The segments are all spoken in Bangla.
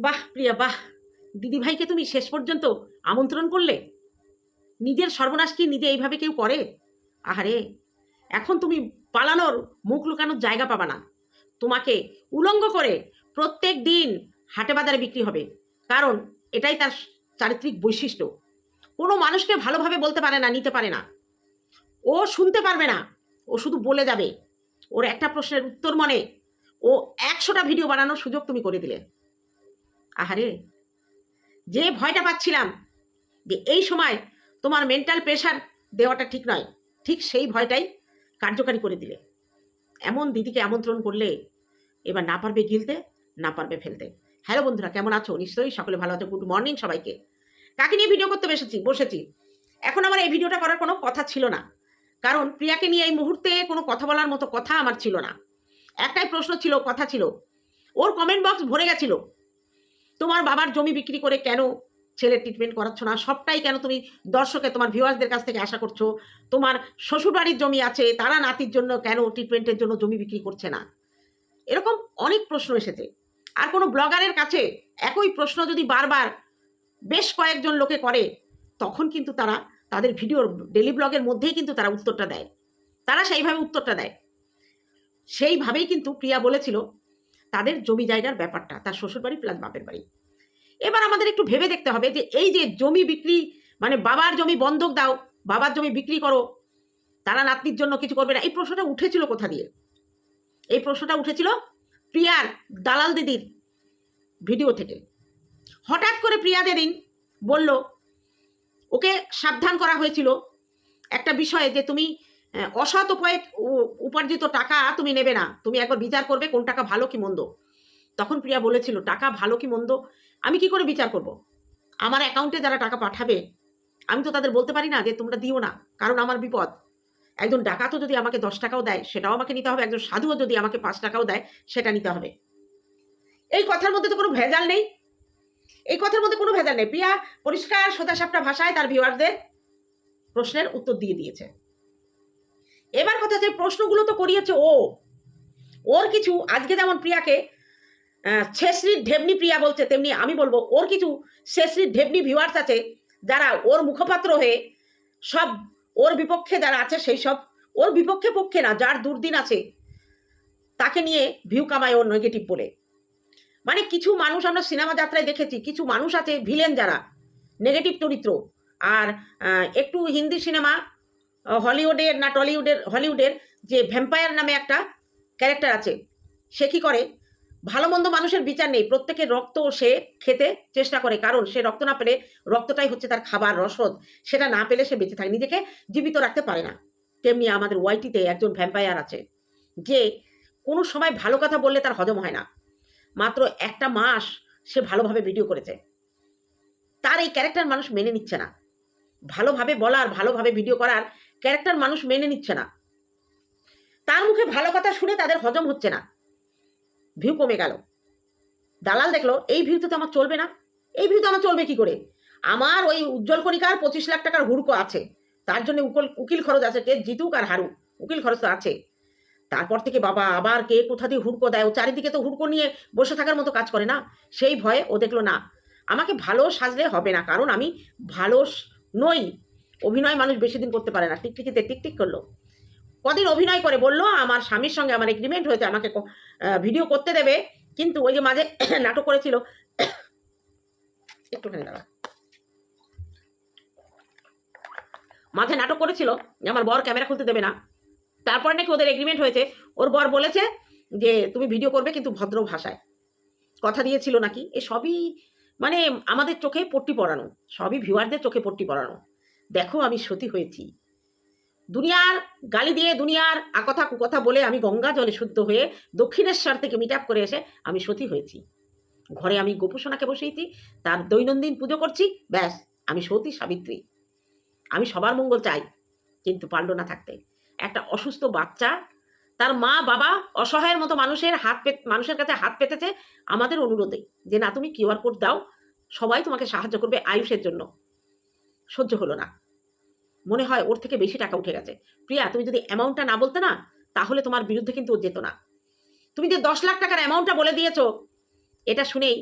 বাহ, প্রিয়া, বাহ। দিদিভাইকে তুমি শেষ পর্যন্ত আমন্ত্রণ করলে? নিজের সর্বনাশ কি নিজে এইভাবে কেউ করে? আহারে, এখন তুমি পালানোর মুখ লুকানোর জায়গা পাবা না। তোমাকে উলঙ্গ করে প্রত্যেক দিন হাটে বাজারে বিক্রি হবে। কারণ এটাই তার চারিত্রিক বৈশিষ্ট্য। কোনো মানুষকে ভালোভাবে বলতে পারে না, নিতে পারে না। ও শুনতে পারবে না, ও শুধু বলে যাবে। ওর একটা প্রশ্নের উত্তর মনে ও একশোটা ভিডিও বানানোর সুযোগ তুমি করে দিলে। আহারে, যে ভয়টা পাচ্ছিলাম যে এই সময় তোমার মেন্টাল প্রেশার দেওয়াটা ঠিক নয়, ঠিক সেই ভয়টাই কার্যকারী করে দিলে। এমন দিদিকে আমন্ত্রণ করলে এবার না পারবে গিলতে, না পারবে ফেলতে। হ্যালো বন্ধুরা, কেমন আছো? নিশ্চয়ই সকলে ভালো আছো। গুড মর্নিং সবাইকে। কাকে নিয়ে ভিডিও করতে বসেছি? বসেছি। এখন আমার এই ভিডিওটা করার কোনো কথা ছিল না। কারণ প্রিয়াকে নিয়ে এই মুহূর্তে কোনো কথা বলার মতো কথা আমার ছিল না। একটাই প্রশ্ন ছিল, কথা ছিল, ওর কমেন্ট বক্স ভরে গেছিল তোমার বাবার জমি বিক্রি করে কেন ছেলের ট্রিটমেন্ট করাচ্ছ না? সবটাই কেন তুমি দর্শকে, তোমার ভিউয়ার্সদের কাছ থেকে আশা করছ? তোমার শ্বশুরবাড়ির জমি আছে, তারা নাতির জন্য কেন ট্রিটমেন্টের জন্য জমি বিক্রি করছে না? এরকম অনেক প্রশ্ন এসেছে। আর কোনো ব্লগারের কাছে একই প্রশ্ন যদি বারবার বেশ কয়েকজন লোকে করে, তখন কিন্তু তারা তাদের ভিডিওর ডেলি ব্লগের মধ্যেই কিন্তু তারা উত্তরটা দেয়। তারা সেইভাবে উত্তরটা দেয়। সেইভাবেই কিন্তু প্রিয়া বলেছিল তাদের জমি জায়গার ব্যাপারটা, তার শ্বশুরবাড়ি প্লাস বাপের বাড়ি। এবার আমাদের একটু ভেবে দেখতে হবে যে এই যে জমি বিক্রি মানে বাবার জমি বন্ধক দাও, বাবার জমি বিক্রি করো, তারা নাতনির জন্য কিছু করবে না। এই প্রশ্নটা উঠেছিল কোথা দিয়ে? এই প্রশ্নটা উঠেছিল প্রিয়ার দালাল দিদির ভিডিও থেকে। হঠাৎ করে প্রিয়া দেদিন বলল, ওকে সাবধান করা হয়েছিল একটা বিষয়ে যে তুমি অসৎ উপায়ে উপার্জিত টাকা তুমি নেবে না। তুমি একবার বিচার করবে কোন টাকা ভালো কি মন্দ। তখন প্রিয়া বলেছিল, টাকা ভালো কি মন্দ? আমি কি করে বিচার করব? আমার অ্যাকাউন্টে যারা টাকা পাঠাবে, আমি তো তাদের বলতে পারি না যে তোমরা দিও না, কারণ আমার বিপদ। একজন ডাকাতও যদি আমাকে দশ টাকাও দেয়, সেটাও আমাকে নিতে হবে। একজন সাধুও যদি আমাকে পাঁচ টাকাও দেয়, সেটা নিতে হবে। এই কথার মধ্যে তো কোনো ভেজাল নেই। এই কথার মধ্যে কোনো ভেজাল নেই। প্রিয়া পরিষ্কার সোজাসাপটা ভাষায় তার ভিউয়ারদের প্রশ্নের উত্তর দিয়ে দিয়েছে। এবার কথা যে প্রশ্নগুলো তো করিয়েছে ও। ওর কিছু, আজকে যেমন প্রিয়াকে শেষরির ঢেবনি প্রিয়া বলছে, তেমনি আমি বলব, ওর কিছু শেষরির ঢেবনি ভিউয়ার্স আছে, যারা ওর মুখপাত্র হয়ে সব ওর বিপক্ষে যারা আছে সেই সব, ওর বিপক্ষে পক্ষে না, যার দুর্দিন আছে, তাকে নিয়ে ভিউ কামায় ওর নেগেটিভ বলে। মানে কিছু মানুষ আমরা সিনেমা যাত্রায় দেখেছি, কিছু মানুষ আছে ভিলেন যারা নেগেটিভ চরিত্র, আর একটু হিন্দি সিনেমা হলিউডের না টলিউডের, হলিউডের যে ভ্যাম্পায়ার নামে একটা ক্যারেক্টার আছে, সে কি করে? ভালো মন্দ মানুষের বিচার নেই, প্রত্যেকের রক্ত সে খেতে চেষ্টা করে, কারণ সে রক্ত না পেলে রক্তটাই হচ্ছে তার খাবার রসদ, সেটা না পেলে সে বেঁচে থাকে, নিজেকে জীবিত রাখতে পারে না। তেমনি আমাদের ওয়াইটিতে একজন ভ্যাম্পায়ার আছে, যে কোনো সময় ভালো কথা বললে তার হজম হয় না। মাত্র একটা মাস সে ভালোভাবে ভিডিও করেছে। তার এই ক্যারেক্টার মানুষ মেনে নিচ্ছে না। ভালোভাবে বলার, ভালোভাবে ভিডিও করার ক্যারেক্টার মানুষ মেনে নিচ্ছে না। তার মুখে ভালো কথা শুনে তাদের হজম হচ্ছে না। ভিউ কমে গেল। দালাল দেখল, এই ভিউ তো আমার চলবে না। এই ভিউ তো আমার চলবে কি করে? আমার ওই উজ্জ্বল কণিকার পঁচিশ লাখ টাকার হুড়কো আছে। তার জন্য উকল উকিল খরচ আছে, কে জিতুক আর হারুক। উকিল খরচ তো আছে। তারপর থেকে বাবা আবার কে কোথা দিয়ে হুড়কো দেয়? ও চারিদিকে তো হুড়কো নিয়ে বসে থাকার মতো কাজ করে না। সেই ভয়ে ও দেখল, না, আমাকে ভালো সাজলে হবে না। কারণ আমি ভালো নই। অভিনয় মানুষ বেশি দিন করতে পারে না। টিকটিকিতে টিকটিক করল। কদিন অভিনয় করে বলল, আমার স্বামীর সঙ্গে আমার এগ্রিমেন্ট হয়েছে, আমাকে ভিডিও করতে দেবে। কিন্তু ওই যে মাঝে নাটক করেছিল, একটুখানি দাঁড়া। মাঝে নাটক করেছিল যে আমার বর ক্যামেরা খুলতে দেবে না। তারপর নাকি ওদের এগ্রিমেন্ট হয়েছে। ওর বর বলেছে যে, তুমি ভিডিও করবে কিন্তু ভদ্র ভাষায়। কথা দিয়েছিল নাকি? এ সবই মানে আমাদের চোখে পট্টি পড়ানো সবই ভিউয়ারদের চোখে পট্টি পড়ানো দেখো আমি সতী হয়েছি। দুনিয়ার গালি দিয়ে দুনিয়ার আকথা কুকথা বলে আমি গঙ্গা জলে শুদ্ধ হয়ে দক্ষিণেশ্বর থেকে মিট করে এসে আমি সতী হয়েছি। ঘরে আমি গোপুসোনাকে বসিয়েছি, তার দৈনন্দিন পুজো করছি, ব্যাস, আমি সতী সাবিত্রী। আমি সবার মঙ্গল চাই, কিন্তু পারল না থাকতে। একটা অসুস্থ বাচ্চা, তার মা বাবা অসহায়ের মতো মানুষের হাত পে, মানুষের কাছে হাত পেতেছে আমাদের অনুরোধে যে, না, তুমি কিউআর কোড দাও, সবাই তোমাকে সাহায্য করবে আয়ুষের জন্য। সহ্য হলো না। মনে হয় ওর থেকে বেশি টাকা উঠে গেছে। প্রিয়া, তুমি যদি অ্যামাউন্টটা না বলতে না, তাহলে তোমার বিরুদ্ধে কিন্তু ও যেত না। তুমি যে দশ লাখ টাকার অ্যামাউন্টটা বলে দিয়েছ, এটা শুনেই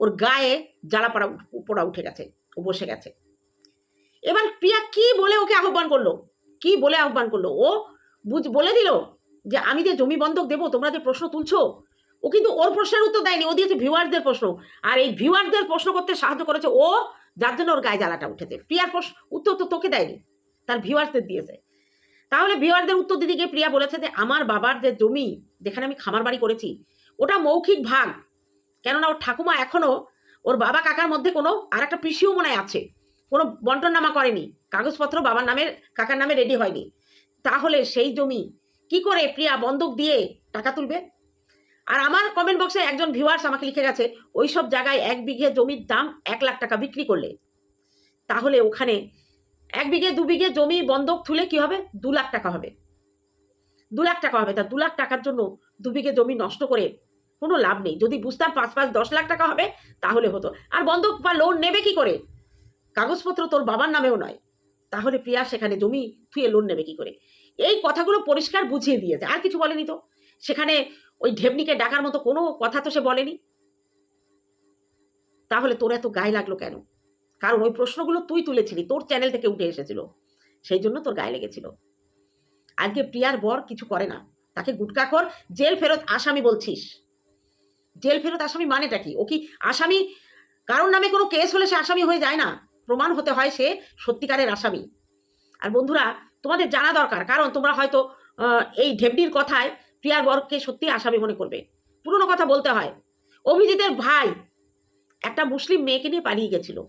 ওর গায়ে জ্বালা পড়া, পোড়া উঠে গেছে, ও বসে গেছে। এবার প্রিয়া কি বলে ওকে আহ্বান করল? কি বলে আহ্বান করল? ও বুঝ, বলে দিল যে আমি যে জমি বন্ধক দেবো, তোমরা যে প্রশ্ন তুলছো, ও কিন্তু ওর প্রশ্নের উত্তর দেয়নি, ও দিয়েছে ভিউয়ারদের প্রশ্ন। আর এই ভিউয়ারদের প্রশ্ন করতে সাহায্য করেছে ও যার জন্য ওর গায়ে জ্বালাটা উঠেছে। প্রিয়ার প্রশ্ন, উত্তর তো তোকে দেয়নি, তার ভিউয়ারদের দিয়েছে। তাহলে ভিউয়ারদের উত্তর গিয়ে প্রিয়া বলেছে যে, আমার বাবার যে জমি যেখানে আমি খামার বাড়ি করেছি, ওটা মৌখিক ভাগ। কেননা ওর ঠাকুমা এখনও ওর বাবা কাকার মধ্যে কোনো আর একটা পিসিও মনে আছে। কোনো বন্টন নামা করেনি। কাগজপত্র বাবার নামের, কাকার নামে রেডি হয়নি। তাহলে সেই জমি কি করে প্রিয়া বন্ধক দিয়ে টাকা তুলবে? আর আমার কমেন্ট বক্সে একজন ভিউয়ার্স আমাকে লিখে গেছে ওই সব জায়গায় এক বিঘে জমির দাম এক লাখ টাকা বিক্রি করলে, তাহলে ওখানে এক বিঘে, দু বিঘে জমি বন্ধক তুলে কি হবে? দু লাখ টাকা হবে। দু লাখ টাকা হবে। তা দু লাখ টাকার জন্য দু বিঘে জমি নষ্ট করে কোনো লাভ নেই। যদি বুঝতাম পাঁচ পাঁচ, দশ লাখ টাকা হবে, তাহলে হতো। আর বন্ধক বা লোন নেবে কি করে? কাগজপত্র তোর বাবার নামেও নয়। তাহলে প্রিয়া সেখানে জমি থুয়ে লোন নেবে কি করে? এই কথাগুলো পরিষ্কার বুঝিয়ে দিয়েছে। আর কিছু বলেনি তো? সেখানে ওই ঢেবনিকে ডাকার মতো কোনো কথা তো সে বলেনি। তাহলে তোর এত গায়ে লাগল কেন? কারণ ওই প্রশ্নগুলো তুই তুলেছিলি, তোর চ্যানেল থেকে উঠে এসেছিল। সেই জন্য তোর গায়ে লেগেছিল। আজকে প্রিয়ার বর কিছু করে না। তাকে গুটকাখর জেল ফেরত আসামি বলছিস। জেল ফেরত আসামি মানেটা কি? ও কি আসামি? কারোর নামে কোনো কেস হলে সে আসামি হয়ে যায় না? প্রমাণ হতে হয় সে সত্যিকারের আসামি। আর বন্ধুরা, তোমাদের জানা দরকার। কারণ তোমরা হয়তো এই ঢেবনির কথায় প্রিয়ার বরকে সত্যি আসামি মনে করবে। পুরনো কথা বলতে হয়। অভিজিতের ভাই একটা মুসলিম মেয়েকে নিয়ে পালিয়ে গেছিল।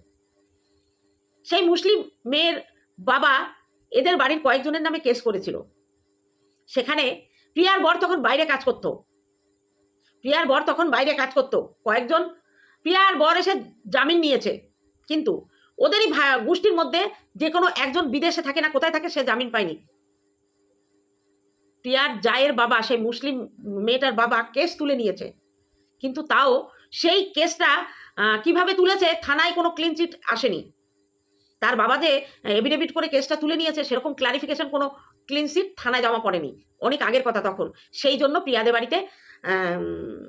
সেই মুসলিম মেয়ের বাবা এদের বাড়ির কয়েকজনের নামে কেস করেছিল। সেখানে প্রিয়ার বর তখন বাইরে কাজ করত। প্রিয়ার বর তখন বাইরে কাজ করত। কয়েকজন প্রিয়ার বর এসে জামিন নিয়েছে। কিন্তু ওদেরই গোষ্ঠীর মধ্যে যে কোনো একজন বিদেশে থাকে না, কোথায় থাকে সে জামিন পায়নি। প্রিয়ার জায়ের বাবা, সেই মুসলিম মেয়েটার বাবা কেস তুলে নিয়েছে। কিন্তু তাও সেই কেসটা কীভাবে তুলেছে থানায় কোনো ক্লিন চিট আসেনি। তার বাবা যে এভিডেভিট করে কেসটা তুলে নিয়েছে, সেরকম ক্লারিফিকেশন কোনো ক্লিন চিট থানায় জমা পড়েনি। অনেক আগের কথা তখন। সেই জন্য প্রিয়াদের বাড়িতে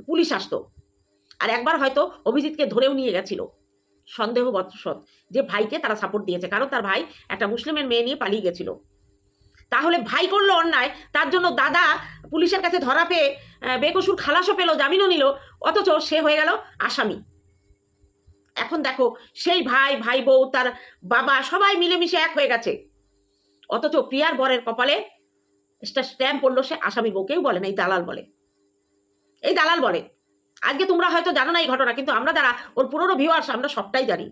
পুলিশ আসতো। আর একবার হয়তো অভিজিৎকে ধরেও নিয়ে গেছিল। সন্দেহবশত যে ভাইকে তারা সাপোর্ট দিয়েছে। কারণ তার ভাই একটা মুসলিমের মেয়ে নিয়ে পালিয়ে গেছিল। তাহলে ভাই করল অন্যায়, তার জন্য দাদা পুলিশের কাছে ধরা পেয়ে বেকসুর খালাসও পেল, জামিনও নিল, অথচ সে হয়ে গেল আসামি। এখন দেখো, সেই ভাই ভাই বউ, তার বাবা সবাই মিলেমিশে এক হয়ে গেছে। অথচ প্রিয়ার বরের কপালে একটা স্ট্যাম্প পড়ল সে আসামি বউ, কেউ বলে না, এই দালাল বলে। এই দালাল বলে। আজকে তোমরা হয়তো জানো না এই ঘটনা, কিন্তু আমরা যারা ওর পুরনো ভিউয়ার্স আমরা সবটাই জানি।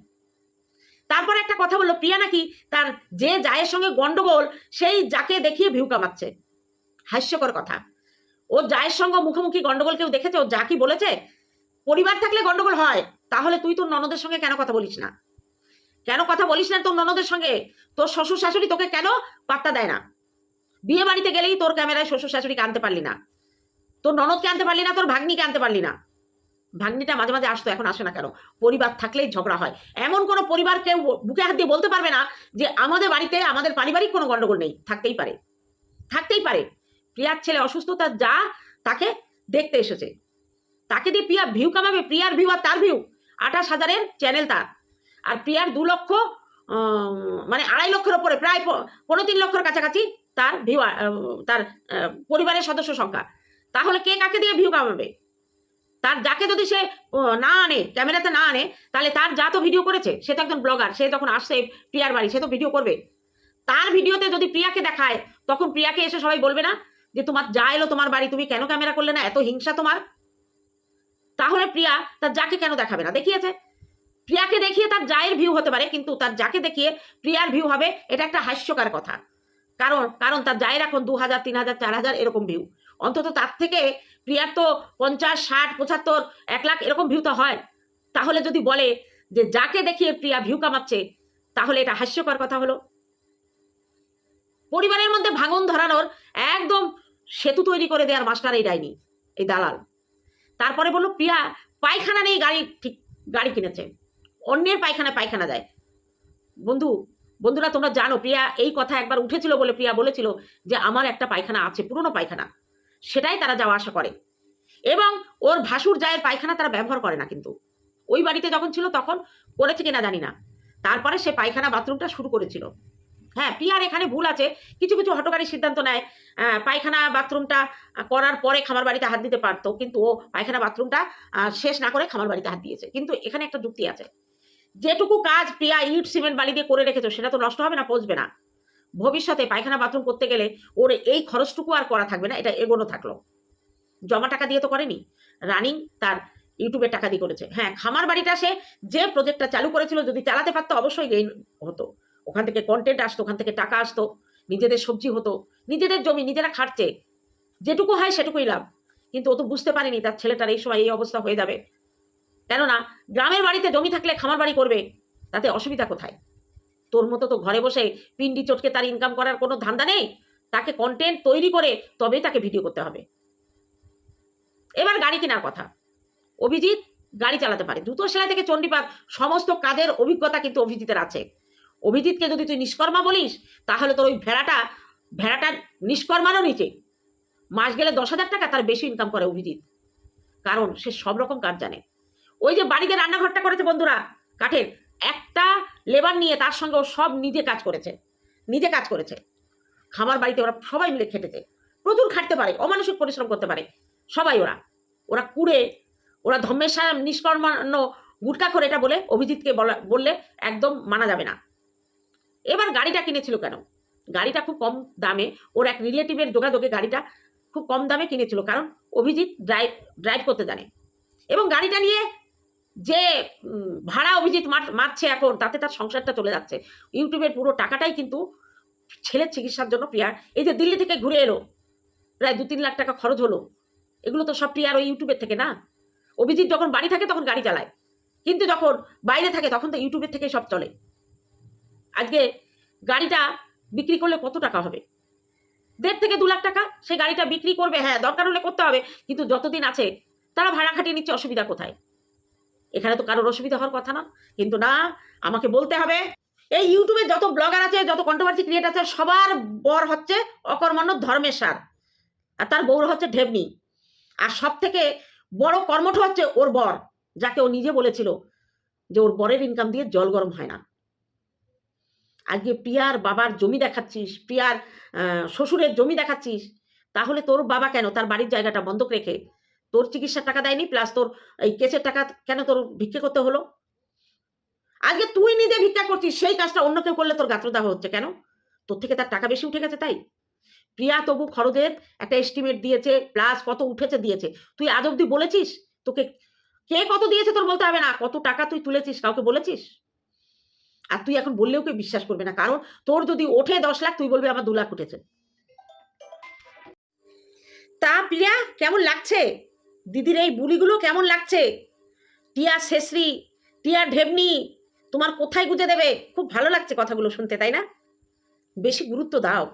তারপর একটা কথা বলল, প্রিয়া নাকি তার যে জায়ের সঙ্গে গন্ডগোল, সেই যাকে দেখিয়ে ভিউ কামাচ্ছে। হাস্যকর কথা। ও জায়ের সঙ্গে মুখোমুখি গন্ডগোল কেউ দেখেছে? ও যা কি বলেছে? পরিবার থাকলে গন্ডগোল হয়, তাহলে তুই তোর ননদের সঙ্গে কেন কথা বলিস না? কেন কথা বলিস না তোর ননদের সঙ্গে? তোর শ্বশুর শাশুড়ি তোকে কেন পাত্তা দেয় না? বিয়ে বাড়িতে গেলেই তোর ক্যামেরায় শ্বশুর শাশুড়িকে আনতে পারলি না। তোর ননদকে আনতে পারলি না, তোর ভাগ্নিকে আনতে পারলি না। ভাগ্নিটা মাঝে মাঝে আসতো, এখন আসে না কেন? পরিবার থাকলেই ঝগড়া হয়। এমন কোনো পরিবার কেউ বুকে হাত দিয়ে বলতে পারবে না যে আমাদের বাড়িতে আমাদের পারিবারিক কোনো গন্ডগোল নেই। থাকতেই পারে। থাকতেই পারে। প্রিয়ার ছেলে অসুস্থ, তার যা তাকে দেখতে এসেছে। তাকে দিয়ে প্রিয়া ভিউ কামাবে। প্রিয়ার ভিউ আর তার ভিউ আঠাশ হাজারের চ্যানেল তার। আর প্রিয়ার দু লক্ষ মানে আড়াই লক্ষের ওপরে, প্রায় পনেরো তিন লক্ষের কাছাকাছি তার ভিউ তার পরিবারের সদস্য সংখ্যা। তাহলে কে কাকে দিয়ে ভিউ কামাবে? তার যাকে যদি সে না আনে, ক্যামেরাতে না আনে, তাহলে তার যা তো ভিডিও করেছে, সে তো একজন ব্লগার সে যখন আসছে প্রিয়ার বাড়ি, সে তো ভিডিও করবে। তার ভিডিওতে যদি প্রিয়াকে দেখায়, তখন প্রিয়াকে এসে সবাই বলবে না যে তোমার যা এলো তোমার বাড়ি, তুমি কেন ক্যামেরা করলে না, এত হিংসা তোমার? তাহলে প্রিয়া তার যাকে কেন দেখাবে না? দেখিয়েছে। প্রিয়াকে দেখিয়ে তার জায়ের ভিউ হতে পারে, কিন্তু তার যাকে দেখিয়ে প্রিয়ার ভিউ হবে, এটা একটা হাস্যকর কথা। কারণ কারণ তার জায়ের এখন দু হাজার, তিন হাজার, চার হাজার এরকম ভিউ অন্তত তার থেকে প্রিয়ার তো পঞ্চাশ, ষাট, পঁচাত্তর, এক লাখ এরকম ভিউ তো হয়। তাহলে যদি বলে যে যাকে দেখিয়ে প্রিয়া ভিউ কামাচ্ছে, তাহলে এটা হাস্যকর কথা হলো। পরিবারের মধ্যে ভাঙন ধরানোর একদম সেতু তৈরি করে দেওয়ার মাস্টার এই ডাইনি, এই দালাল। তারপরে বলল, প্রিয়া, পায়খানা নেই, গাড়ি ঠিক, গাড়ি কিনেছে। অন্যের পায়খানায় পায়খানা দেয় বন্ধু, বন্ধুরা তোমরা জানো, প্রিয়া এই কথা একবার উঠেছিল বলে প্রিয়া বলেছিল যে আমার একটা পায়খানা আছে, পুরনো পায়খানা। সেটাই তারা যাওয়া আসা করে। এবং ওর ভাসুর জায়ের পায়খানা তারা ব্যবহার করে না কিন্তু। ওই বাড়িতে যখন ছিল তখন করেছে কিনা জানি না। তারপরে সে পায়খানা বাথরুমটা শুরু করেছিল। হ্যাঁ পিয়ার এখানে ভুল আছে। কিছু কিছু হটকারী সিদ্ধান্ত নেয় পায়খানা বাথরুমটা করার পরে খামার বাড়িতে হাত দিতে পারতো। কিন্তু ও পায়খানা বাথরুমটা শেষ না করে খামার বাড়িতে হাত দিয়েছে। কিন্তু এখানে একটা যুক্তি আছে। যেটুকু কাজ প্রিয়া ইট, সিমেন্ট, বালি দিয়ে করে রেখেছো, সেটা তো নষ্ট হবে না, পচবে না। ভবিষ্যতে পায়খানা বাথরুম করতে গেলে ওর এই খরচটুকু আর করা থাকবে না, এটা এগোনো থাকল। জমা টাকা দিয়ে তো করেনি, রানিং তার ইউটিউবের টাকা দিয়ে করেছে। হ্যাঁ খামার বাড়িটা সে যে প্রজেক্টটা চালু করেছিল যদি চালাতে পারতো অবশ্যই গেইন হতো। ওখান থেকে কন্টেন্ট আসতো, ওখান থেকে টাকা আসতো, নিজেদের সবজি হতো, নিজেদের জমি নিজেরা খাটছে। যেটুকু হয় সেটুকুই লাভ। কিন্তু ও তো বুঝতে পারেনি তার ছেলেটার এই সময় এই অবস্থা হয়ে যাবে। কেননা, গ্রামের বাড়িতে জমি থাকলে খামার বাড়ি করবে, তাতে অসুবিধা কোথায়? তোর মতো তো ঘরে বসে পিন্ডি চটকে তার ইনকাম করার কোনো ধান্দা নেই? তাকে কন্টেন্ট তৈরি করে তবেই তাকে ভিডিও করতে হবে। এবার গাড়ি কেনার কথা। অভিজিৎ গাড়ি চালাতে পারে। দ্রুত সেলাই থেকে চণ্ডীপাত সমস্ত কাজের অভিজ্ঞতা কিন্তু অভিজিতের আছে। অভিজিৎকে যদি তুই নিষ্কর্মা বলিস, তাহলে তোর ওই ভেড়াটা, ভেড়াটার নিষ্কর্মারও নিচে। মাস গেলে দশ হাজার টাকা তার বেশি ইনকাম করে অভিজিৎ। কারণ সে সব রকম কাজ জানে। ওই যে বাড়িতে রান্নাঘরটা করেছে বন্ধুরা, কাঠের একটা লেবার নিয়ে তার সঙ্গে ও সব নিজে কাজ করেছে, নিজে কাজ করেছে। খামার বাড়িতে ওরা সবাই মিলে খেটেছে। প্রচুর খাটতে পারে, অমানসিক পরিশ্রম করতে পারে, সবাই ওরা। ওরা কুড়ে, ওরা ধর্মেশা নিষ্কর্মান্য গুটকা করে এটা বলে অভিজিৎকে বলা, বললে একদম মানা যাবে না। এবার গাড়িটা কিনেছিল কেন? গাড়িটা খুব কম দামে, ওর এক রিলেটিভের যোগাযোগে গাড়িটা খুব কম দামে কিনেছিল, কারণ অভিজিৎ ড্রাইভ ড্রাইভ করতে জানে। এবং গাড়িটা নিয়ে যে ভাড়া অভিজিৎ মার- মারছে এখন, তাতে তার সংসারটা চলে যাচ্ছে। ইউটিউবের পুরো টাকাটাই কিন্তু ছেলের চিকিৎসার জন্য প্রিয়ার এই যে দিল্লি থেকে ঘুরে এলো, প্রায় দু তিন লাখ টাকা খরচ হলো। এগুলো তো সব প্রিয়ার ওই ইউটিউবের থেকে না? অভিজিৎ যখন বাড়ি থাকে তখন গাড়ি চালায়। কিন্তু যখন বাইরে থাকে তখন তো ইউটিউবের থেকেই সব চলে। আজকে গাড়িটা বিক্রি করলে কত টাকা হবে? দেড় থেকে দু লাখ টাকা সেই গাড়িটা বিক্রি করবে হ্যাঁ দরকার হলে করতে হবে। কিন্তু যতদিন আছে, তারা ভাড়া খাটিয়ে নিচ্ছে, অসুবিধা কোথায়? এখানে তো কারোর অসুবিধা হওয়ার কথা না। কিন্তু না, আমাকে বলতে হবে, এই ইউটিউবে যত ব্লগার আছে, যত কন্ট্রোভার্সি ক্রিয়েট আছে, সবার বর হচ্ছে অকর্মণ্য ধর্মেশ্বর আর তার বউর হচ্ছে ঢেবনি। আর সব থেকে বড় কর্মঠ হচ্ছে ওর বর, যাকে ও নিজে বলেছিল যে ওর বরের ইনকাম দিয়ে জল গরম হয় না। আজকে প্রিয়ার বাবার জমি দেখাচ্ছিস, প্রিয়ার শ্বশুরের জমি দেখাচ্ছিস, তাহলে তোর বাবা কেন? তার বাড়ির জায়গাটা বন্ধক রেখে তোর চিকিৎসার টাকা দেয়নি প্লাস তোর এই কেসের টাকা কেন তোর ভিক্ষে করতে হলো? আজকে তুই নিজে ভিক্ষা করছিস, সেই কাজটা অন্য কেউ করলে তোর গাত্রদাহ হচ্ছে কেন? তোর থেকে তার টাকা বেশি উঠে গেছে তাই? প্রিয়া তবু খরচের একটা এস্টিমেট দিয়েছে প্লাস কত উঠেছে দিয়েছে। তুই আজ অব্দি বলেছিস? তোকে কে কত দিয়েছে তোর বলতে হবে না, কত টাকা তুই তুলেছিস, কাউকে বলেছিস? আর তুই এখন বললেও কেউ বিশ্বাস করবে না, কারণ তোর যদি ওঠে দশ লাখ, তুই বলবি আমার দু লাখ উঠেছে। তা প্রিয়া, কেমন লাগছে? দিদির এই বুলিগুলো কেমন লাগছে? টিয়া শেষরি, টিয়া ঢেবনি, তোমার কোথায় গুজে দেবে? খুব ভালো লাগছে কথাগুলো শুনতে, তাই না? বেশি গুরুত্ব দাও।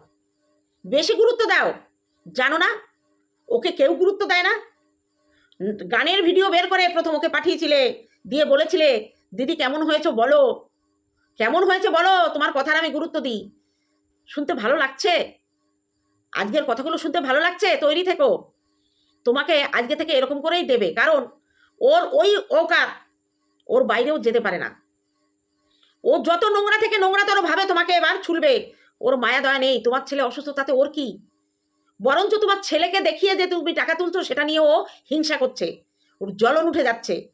বেশি গুরুত্ব দাও। জানো না, ওকে কেউ গুরুত্ব দেয় না। গানের ভিডিও বের করে প্রথম ওকে পাঠিয়েছিলে, দিয়ে বলেছিলে, দিদি, কেমন হয়েছে বলো? কেমন হয়েছে বলো? তোমার কথার আমি গুরুত্ব দিই। শুনতে ভালো লাগছে? আজকের কথাগুলো শুনতে ভালো লাগছে? তৈরি থেকো। তোমাকে আজকে থেকে এরকম করেই দেবে। কারণ ওর ওই ওকার ওর বাইরেও যেতে পারে না। ও যত নোংরা থেকে নোংরাতর ভাবে তোমাকে এবার ছুলবে, ওর মায়া দয়া নেই। তোমার ছেলে অসুস্থ, তাতে ওর কি? বরঞ্চ তোমার ছেলেকে দেখিয়ে যে তুমি টাকা তুলছো, সেটা নিয়ে ও হিংসা করছে। ওর জ্বলন উঠে যাচ্ছে।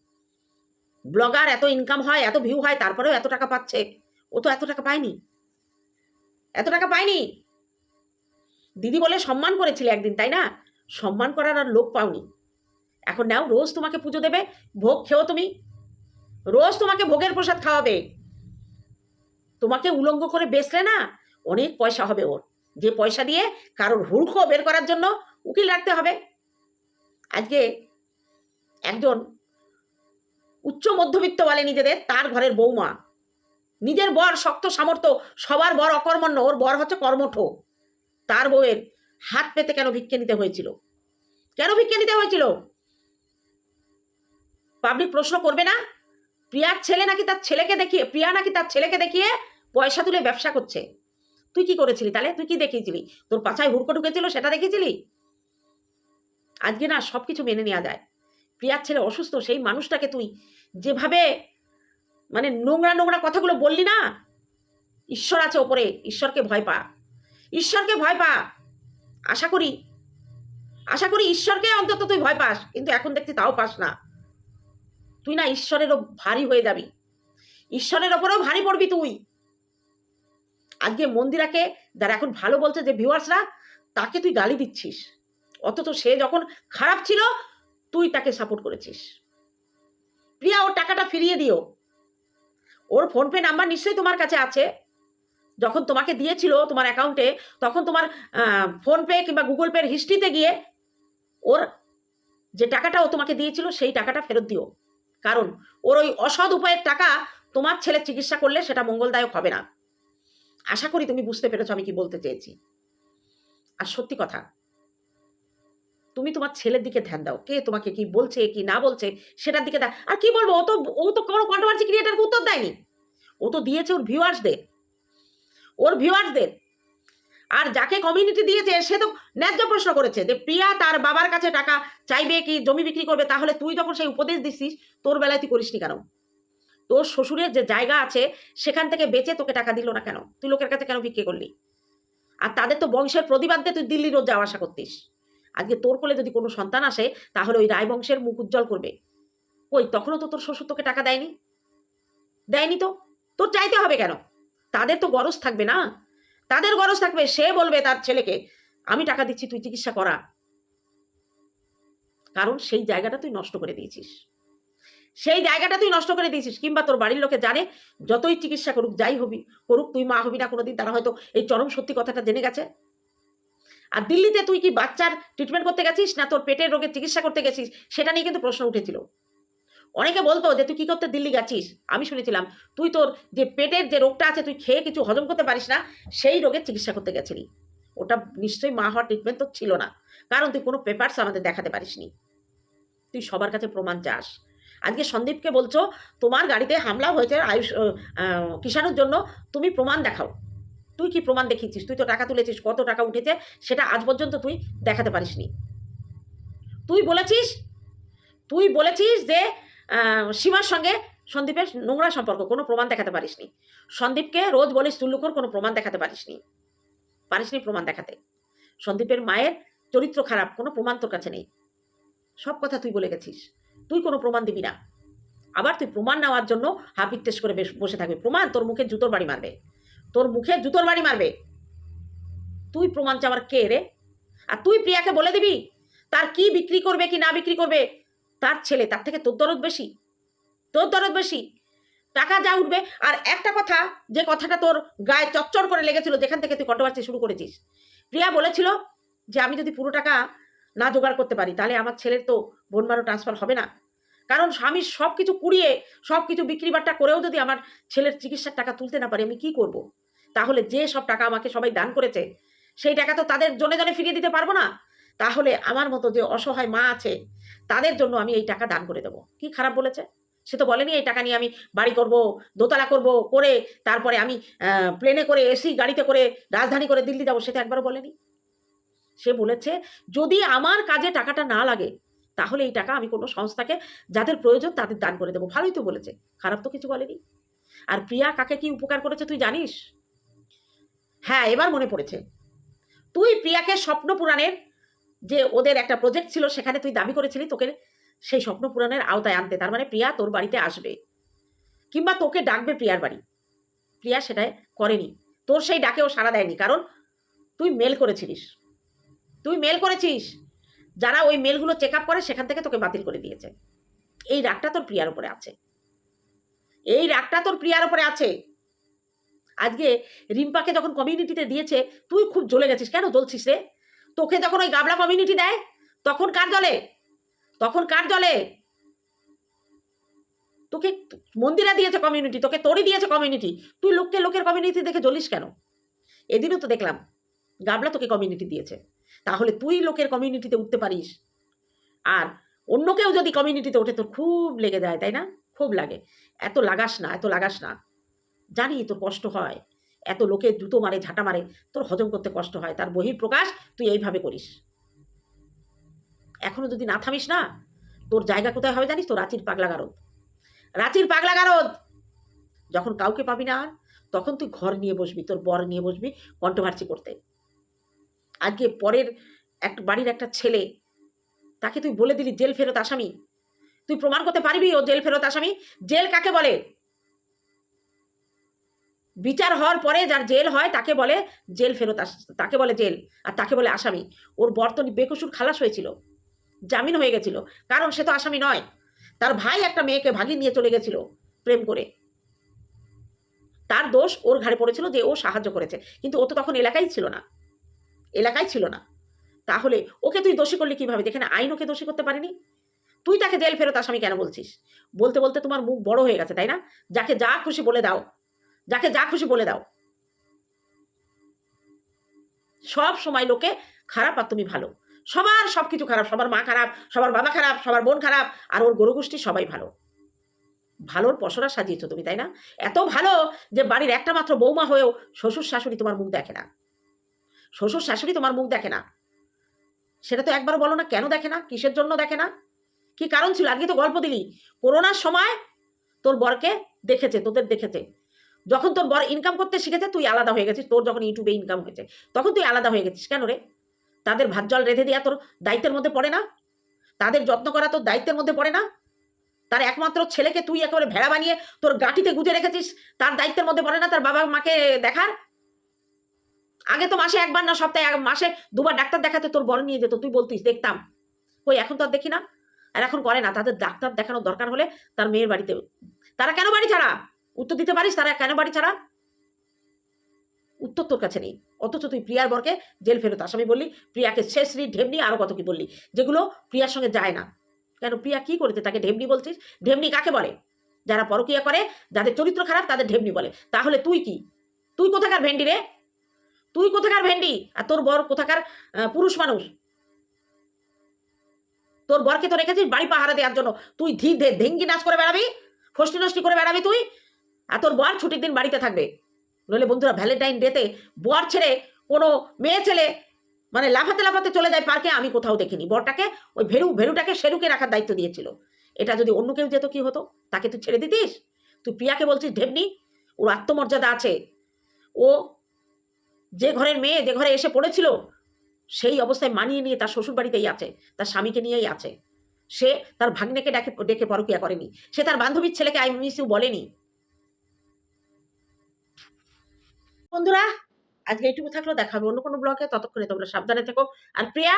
ব্লগার এত ইনকাম হয়, এত ভিউ হয়, তারপরেও এত টাকা পাচ্ছে। ও তো এত টাকা পায়নি। এত টাকা পায়নি। দিদি বলে সম্মান করেছিলে একদিন, তাই না? সম্মান করার আর লোক পাওনি। এখন নাও, রোজ তোমাকে পুজো দেবে, ভোগ খেও তুমি। রোজ তোমাকে ভোগের প্রসাদ খাওয়াবে। তোমাকে উলঙ্গ করে বেচলে না, অনেক পয়সা হবে ওর। যে পয়সা দিয়ে কারোর হুড়কো বের করার জন্য উকিল রাখতে হবে। আজকে একজন উচ্চ মধ্যবিত্ত বলে নিজেদের, তার ঘরের বৌমা। নিজের বর শক্ত সামর্থ্য, সবার বর অকর্মণ্য, ওর বর হচ্ছে কর্মঠ। তার বউয়ের হাত পেতে কেন ভিক্ষে নিতে হয়েছিল? কেন ভিক্ষে নিতে হয়েছিল? পাবলিক প্রশ্ন করবে না? প্রিয়ার ছেলে নাকি তার ছেলেকে দেখিয়ে, প্রিয়া নাকি তার ছেলেকে দেখিয়ে পয়সা তুলে ব্যবসা করছে? তুই কি করেছিলি তাহলে? তুই কি দেখিয়েছিলি? তোর পাছায় হুড়কো ঢুকেছিল, সেটা দেখেছিলি আজকে না সব কিছু মেনে নেওয়া যায়। প্রিয়ার ছেলে অসুস্থ, সেই মানুষটাকে তুই যেভাবে মানে নোংরা নোংরা কথাগুলো বললি না, ঈশ্বর আছে ওপরে, ঈশ্বরকে ভয় পা। ঈশ্বরকে ভয় পা। আশা করি। আশা করি ঈশ্বরকে অন্তত তুই ভয় পাস, কিন্তু এখন দেখছি তাও পাস না। তুই না ঈশ্বরেরও ভারী হয়ে যাবি। ঈশ্বরের ওপরেও ভারী পড়বি তুই। আজকে মন্দিরাকে, যারা এখন ভালো বলছে যে ভিউয়ার্সরা তাকে তুই গালি দিচ্ছিস। অথচ সে যখন খারাপ ছিল, তুই তাকে সাপোর্ট করেছিস। প্রিয়া, ওর টাকাটা ফিরিয়ে দিও। ওর ফোনপে নাম্বার নিশ্চয়ই তোমার কাছে আছে। যখন তোমাকে দিয়েছিল তোমার অ্যাকাউন্টে তখন তোমার ফোনপে কিংবা গুগল পের হিস্ট্রিতে গিয়ে ওর যে টাকাটা ও তোমাকে দিয়েছিল, সেই টাকাটা ফেরত দিও। কারণ ওর ওই অসৎ উপায়ের টাকা তোমার ছেলের চিকিৎসা করলে সেটা মঙ্গলদায়ক হবে না। আশা করি তুমি বুঝতে পেরেছ আমি কি বলতে চেয়েছি। আর সত্যি কথা, তুমি তোমার ছেলের দিকে ধ্যান দাও। কে তোমাকে কি বলছে, কি না বলছে, সেটার দিকে আর কি বলব, ও তো ও তো কোনো কন্ট্রোভার্সি ক্রিয়েটারকে উত্তর দেয়নি। ও তো দিয়েছে ওর ভিউয়ার্সদের ওর ভিউয়ার্সদের। আর যাকে কমিউনিটি দিয়েছে, সে তো ন্যায্য প্রশ্ন করেছে যে, প্রিয়া তার বাবার কাছে টাকা চাইবে কি, জমি বিক্রি করবে, তাহলে তুই যখন সেই উপদেশ দিছিস তোর বেলায় তুই করিসনি কেন? তোর শ্বশুরের যে জায়গা আছে, সেখান থেকে বেচে তোকে টাকা দিল না কেন? তুই লোকের কাছে কেন বিক্রি করলি? আর তাদের তো বংশের প্রতিবাদ দিয়ে তুই দিল্লি রোজ যাওয়া আসা করতিস। আজকে তোর কোলে যদি কোনো সন্তান আসে, তাহলে ওই রায় বংশের মুখ উজ্জ্বল করবে। ওই তখনও তো তোর শ্বশুর তোকে টাকা দেয়নি? দেয়নি তো? তোর চাইতে হবে কেন? তাদের তো গরজ থাকবে না। তাদের গরজ থাকবে, সে বলবে তার ছেলেকে, আমি টাকা দিচ্ছি, তুই চিকিৎসা করা। কারণ সেই জায়গাটা তুই নষ্ট করে দিয়েছিস। সেই জায়গাটা তুই নষ্ট করে দিয়েছিস, কিংবা তোর বাড়ির লোকে জানে, যতই চিকিৎসা করুক, যাই হবি করুক, তুই মা হবি না কোনোদিন, তারা হয়তো এই চরম সত্যি কথাটা জেনে গেছে। আর দিল্লিতে তুই কি বাচ্চার ট্রিটমেন্ট করতে গেছিস, না তোর পেটের রোগের চিকিৎসা করতে গেছিস, সেটা নিয়ে কিন্তু প্রশ্ন উঠেছিল। অনেকে বলতো যে, তুই কি করতে দিল্লি গেছিস? আমি শুনেছিলাম, তুই তোর যে পেটের যে রোগটা আছে, তুই খেয়ে কিছু হজম করতে পারিস না, সেই রোগের চিকিৎসা করতে গেছিলি। ওটা নিশ্চয়ই মা হওয়ার ট্রিটমেন্ট তো ছিল না। কারণ তুই কোনো পেপারস আমাদের দেখাতে পারিসনি। তুই সবার কাছে প্রমাণ চাস। আজকে সন্দীপকে বলছো, তোমার গাড়িতে হামলা হয়েছে আয়ুষ কিষাণুর জন্য, তুমি প্রমাণ দেখাও। তুই কি প্রমাণ দেখিয়েছিস? তুই তো টাকা তুলেছিস, কত টাকা উঠেছে, সেটা আজ পর্যন্ত তুই দেখাতে পারিসনি। তুই বলেছিস? তুই বলেছিস যে সীমার সঙ্গে সন্দীপের নোংরা সম্পর্ক, কোনো প্রমাণ দেখাতে পারিসনি। সন্দীপকে রোজ বলিস তুল্লুকর কোনো প্রমাণ দেখাতে পারিসনি। পারিসনি প্রমাণ দেখাতে। সন্দীপের মায়ের চরিত্র খারাপ, কোনো প্রমাণ তোর কাছে নেই। সব কথা তুই বলে গেছিস। তুই কোনো প্রমাণ দিবি না। আবার তুই প্রমাণ নেওয়ার জন্য হাপিক টেস্ট করে বসে থাকবি। প্রমাণ, তোর মুখে জুতোর বাড়ি মারবে। তোর মুখে জুতোর বাড়ি মারবে। তুই প্রমাণ চাওয়ার কে রে? আর তুই প্রিয়াকে বলে দিবি? তার কি বিক্রি করবে, কি না বিক্রি করবে? তার ছেলে, তার থেকে তোর দরদ বেশি? তোর দরদ বেশি? টাকা যা উঠবে। আর একটা কথা, যে কথাটা তোর গায়ে চচ্চর করে লেগেছিল, যেখান থেকে তুই কন্ট্রোভার্সি শুরু করেছিস। প্রিয়া বলেছিল যে, আমি যদি পুরো টাকা না জোগাড় করতে পারি, তাহলে আমার ছেলের তো বোনমারও ট্রান্সফার হবে না। কারণ স্বামীর সব কিছু কুড়িয়ে সব কিছু বিক্রি বাট্টা করেও যদি আমার ছেলের চিকিৎসার টাকা তুলতে না পারি, আমি কি করব। তাহলে যে সব টাকা আমাকে সবাই দান করেছে, সেই টাকা তো তাদের জনে জনে ফিরিয়ে দিতে পারব না। তাহলে আমার মতো যে অসহায় মা আছে, তাদের জন্য আমি এই টাকা দান করে দেবো। কি খারাপ বলেছে? সে তো বলেনি এই টাকা নিয়ে আমি বাড়ি করব, দোতলা করব, করে তারপরে আমি প্লেনে করে এসি গাড়িতে করে রাজধানী করে দিল্লি যাব সেটা একবারও বলেনি। সে বলেছে, যদি আমার কাজে টাকাটা না লাগে, তাহলে এই টাকা আমি কোনো সংস্থাকে যাদের প্রয়োজন তাদের দান করে দেবো। ভালোই তো বলেছে, খারাপ তো কিছু বলেনি। আর প্রিয়া কাকে কি উপকার করেছে তুই জানিস? হ্যাঁ এবার মনে পড়েছে। তুই প্রিয়াকে স্বপ্ন পুরাণের যে ওদের একটা প্রজেক্ট ছিল, সেখানে তুই দাবি করেছিলি তোকে সেই স্বপ্ন পুরাণের আওতায় আনতে। তার মানে প্রিয়া তোর বাড়িতে আসবে। কিংবা তোকে ডাকবে প্রিয়ার বাড়ি। প্রিয়া সেটাই করেনি। তোর সেই ডাকেও সাড়া দেয়নি, কারণ তুই মেল করেছিলিস। তুই মেল করেছিস। যারা ওই মেলগুলো চেক আপ করে, সেখান থেকে তোকে বাতিল করে দিয়েছে। এই রাগটা তোর প্রিয়ার উপরে আছে। এই রাগটা তোর প্রিয়ার উপরে আছে। আজকে রিম্পাকে যখন কমিউনিটিতে দিয়েছে, তুই খুব জ্বলে গেছিস। কেন জ্বলছিস রে? তোকে যখন ওই গাবলা কমিউনিটি দেয়, তখন কার জলে? তখন কার জলে? তোকে মন্দিরা দিয়েছে কমিউনিটি তোকে তোরই দিয়েছে কমিউনিটি তুই লোককে লোকের কমিউনিটি দেখে জ্বলিস কেন? এদিনও তো দেখলাম গাবলা তোকে কমিউনিটি দিয়েছে। তাহলে তুই লোকের কমিউনিটিতে উঠতে পারিস। আর অন্য কেউ যদি কমিউনিটিতে ওঠে, তোর খুব লেগে যায়, তাই না? খুব লাগে। এত লাগাস না, এত লাগাস না। জানি তোর কষ্ট হয়। এত লোকে জুতো মারে, ঝাঁটা মারে, তোর হজম করতে কষ্ট হয়, তার বহির প্রকাশ তুই এইভাবে করিস। এখনও যদি না থামিস না, তোর জায়গা কোথায় হবে জানিস তো? রাঁচির পাগলা গারদ রাঁচির পাগলা গারদ যখন কাউকে পাবি না আর, তখন তুই ঘর নিয়ে বসবি, তোর বর নিয়ে বসবি কন্ট্রোভার্সি করতে। আজকে পরের এক, বাড়ির একটা ছেলে, তাকে তুই বলে দিলি, জেল ফেরত আসামি। তুই প্রমাণ করতে পারবি ও জেল ফেরত আসামি? জেল কাকে বলে? বিচার হওয়ার পরে যার জেল হয়, তাকে বলে জেল ফেরত আস, তাকে বলে জেল, আর তাকে বলে আসামি। ওর বর্তন বেকসুর খালাস হয়েছিল, জামিন হয়ে গেছিল, কারণ সে তো আসামি নয়। তার ভাই একটা মেয়েকে ভাগিয়ে নিয়ে চলে গেছিল, প্রেম করে। তার দোষ ওর ঘাড়ে পড়েছিল যে ও সাহায্য করেছে, কিন্তু ও তো তখন এলাকায় ছিল না। এলাকায় ছিল না। তাহলে ওকে তুই দোষী করলি কীভাবে? যেখানে আইন ওকে দোষী করতে পারেনি? তুই তাকে জেল ফেরত আসামি কেন বলছিস? বলতে বলতে তোমার মুখ বড় হয়ে গেছে, তাই না? যাকে যা খুশি বলে দাও। যাকে যা খুশি বলে দাও। সব সময় লোকে খারাপ আর তুমি ভালো। সবার সব কিছু খারাপ, সবার মা খারাপ, সবার বাবা খারাপ, সবার বোন খারাপ, আর ওর গরু গোষ্ঠী সবাই ভালো। ভালোর পসরা সাজিয়েছো তুমি, তাই না? এত ভালো যে বাড়ির একটা মাত্র বৌমা হয়েও শ্বশুর শাশুড়ি তোমার মুখ দেখে না। শ্বশুর শাশুড়ি তোমার মুখ দেখে না। সেটা তো একবারও বলো না, কেন দেখে না? কিসের জন্য দেখে না? কি কারণ ছিল? আজকে তো গল্প দিলি। করোনার সময় তোর বরকে দেখেছে, তোদের দেখেছে। যখন তোর বর ইনকাম করতে শিখেছে, তুই আলাদা হয়ে গেছিস। তোর যখন ইউটিউবে ইনকাম হয়েছে, তখন তুই আলাদা হয়ে গেছিস। কেন রে? তাদের ভাত জল রেঁধে দেওয়া তোর দায়িত্বের মধ্যে পড়ে না? তাদের যত্ন করা তোর দায়িত্বের মধ্যে পড়ে না? তার একমাত্র ছেলেকে তুই একেবারে ভেড়া বানিয়ে তোর গাঁটিতে গুজে রেখেছিস, তার দায়িত্বের মধ্যে পড়ে না তার বাবা মাকে দেখার? আগে তো মাসে একবার না, সপ্তাহে মাসে দুবার ডাক্তার দেখাতে তোর বড় নিয়ে যেত, তুই বলতিস, দেখতাম। কই, এখন তো আর দেখি না? আর এখন করে না, তাদের ডাক্তার দেখানোর দরকার হলে তার মেয়ের বাড়িতে তারা কেন বাড়ি ছাড়া? উত্তর দিতে পারিস? তারা কেন বাড়ি ছাড়া? উত্তর তোর কাছে নেই। অথচ তুই প্রিয়ার বরকে জেল ফেরত আসামি বললি, প্রিয়াকে শেষরি ঢেমনি আরও কত কি বললি? যেগুলো প্রিয়ার সঙ্গে যায় না। কেন প্রিয়া কি করেছে তাকে ঢেমনি বলছিস? ঢেমনি কাকে বলে? যারা পরকিয়া করে, যাদের চরিত্র খারাপ, তাদের ঢেমনি বলে। তাহলে তুই কি? তুই কোথাকার ভেন্ডি রে? তুই কোথাকার ভেন্ডি? আর তোর বর কোথাকার পুরুষ মানুষ? তোর বরকে তো রেখেছিস বাড়ি পাহারা দেওয়ার জন্য। তুই ধে ধেঙ্গি নাচ করে বেড়াবি? ফষ্টি নষ্টি করে বেড়াবি তুই? আর তোর বর ছুটির দিন বাড়িতে থাকবে। নইলে বন্ধুরা ভ্যালেন্টাইন ডেতে বর ছেড়ে কোনো মেয়ে ছেলে মানে লাফাতে লাফাতে চলে যায় পার্কে আমি কোথাও দেখিনি। বরটাকে, ওই ভেরু, ভেরুটাকে সেরুকে রাখার দায়িত্ব দিয়েছিল। এটা যদি অন্য কেউ যেত কি হতো? তাকে তুই ছেড়ে দিতিস? তুই পিয়াকে বলছিস, ঢেবনি, ওর আত্মমর্যাদা আছে। ও যে ঘরের মেয়ে, যে ঘরে এসে পড়েছিল, সেই অবস্থায় মানিয়ে নিয়ে তার শ্বশুর বাড়িতেই আছে, তার স্বামীকে নিয়েই আছে। সে তার ভাগ্নেকে ডেকে ডেকে পরকিয়া করেনি। সে তার বান্ধবীর ছেলেকে আই মিস ইউ বলেনি। বন্ধুরা, আজকে এইটুকু থাকল। দেখাবো অন্য কোনো ব্লকে ততক্ষণে তোমরা সাবধানে থেকো। আর প্রিয়া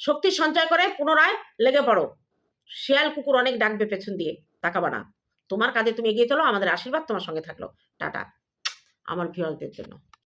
শক্তি সঞ্চয় করে পুনরায় লেগে পড়ো। শিয়াল কুকুর অনেক ডাকবে পেছন দিয়ে। তাকাবা না। তোমার কাজে তুমি এগিয়ে চলো, আমাদের আশীর্বাদ তোমার সঙ্গে থাকল। টাটা। আমার ভিওয়ারদের জন্য।